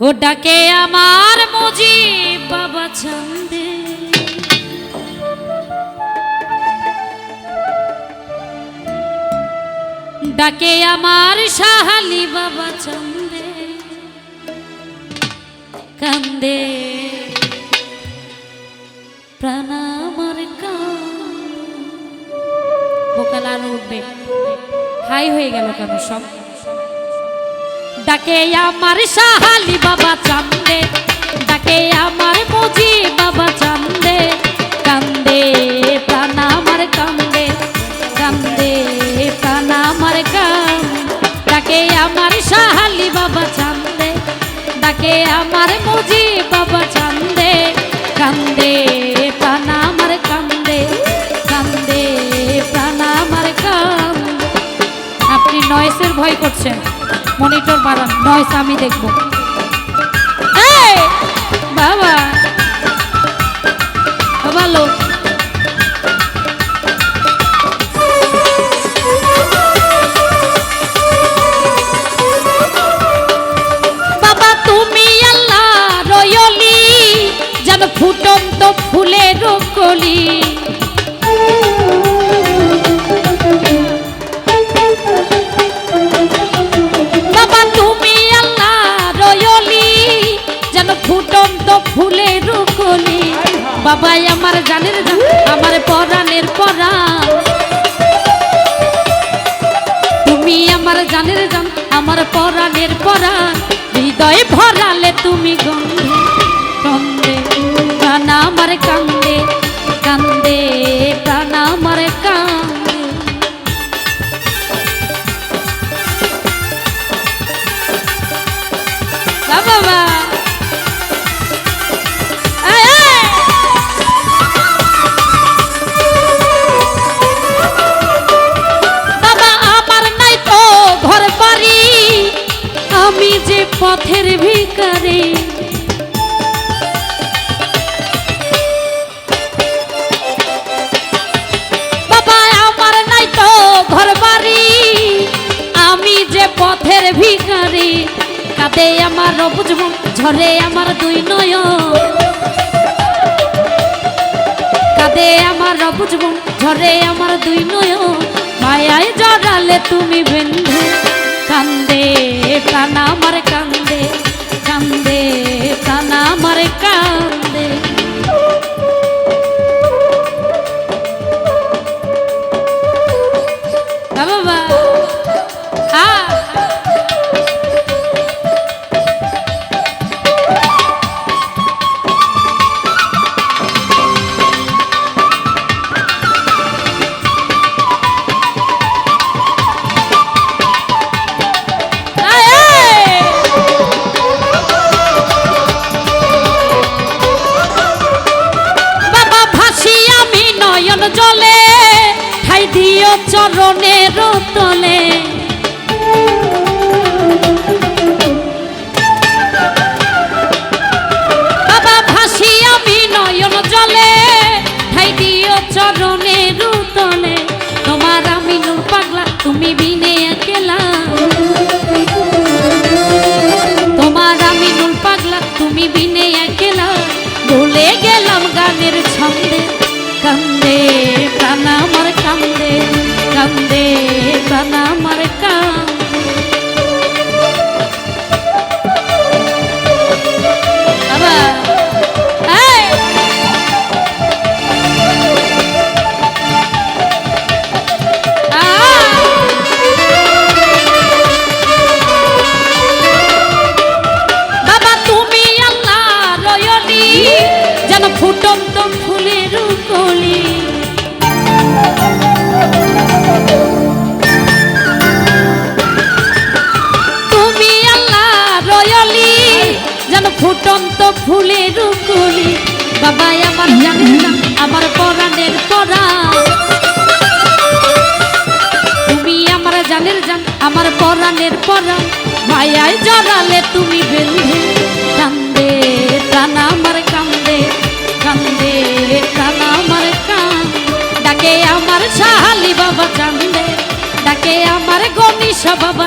ও ডাকে আমার মুজি বাবা চন্দে। ডাকে আমার সাহালি বাবা চন্দে। কান্দে। প্রাণ আমার উঠবে। হাই হয়ে গেল কেন সব? ডাকে আমার সাহালি বাবা চান্দে, ডাকে আমার মুজি বাবা চান্দে, কান্দে প্রাণ আমার কান্দে কান্দে প্রাণ আমার কান ডাকে আমার সাহালি বাবা চান্দে, ডাকে আমার মুজি বাবা চান্দে, কান্দে কান্দে কান্দে কান্দে। আপনি নয়েসের ভয় করছেন। মনিটর বাড়ান নয়েস আমি দেখব। বাবা। ভালো বাবা, তুমি আল্লাহ রয়লি, যেন ফুটন্ত ফুলের কলি। বাবাই আমার জানের জান, আমার পরাণের পরাণ তুমি আমার জানের জান, আমার পরাণের পরাণ হৃদয়ে ভরালে তুমি গন্ধে গন্ধে, প্রাণ আমার কান্দে কান্দে, প্রাণ আমার কান্দে। বাবা। ভিখারি, কাঁদে আমার বুঝব ঝরে আমার দুই নয় কাঁদে আমার বুঝব ঝরে আমার দুই নয় মায়ায় জড়ালে তুমি বেন্ধে, কান্দে প্রাণ আমার কান্দে কান্দে প্রাণ আমার কান্দে। বাবা। ঠাই দিও চরণের তলে বাবা ভাসি আমি জলে, ঠাই দিও চরণের তলে তোমার আমি পাগলা, তুমি বিনে ফুটন্ত ফুলের কলি বাবা আমার জানেন না, আমার পরাণের পরা। তুমি আমার জানের জান, আমার পরাণের পরা। মায়ায় জড়ালে তুমি বেঁধে, কান্দে, প্রাণ আমার কান্দে কান্দে, প্রাণ আমার কান। ডাকে আমার সাহালি বাবা কান্দে ডাকে আমার গণিসা বাবা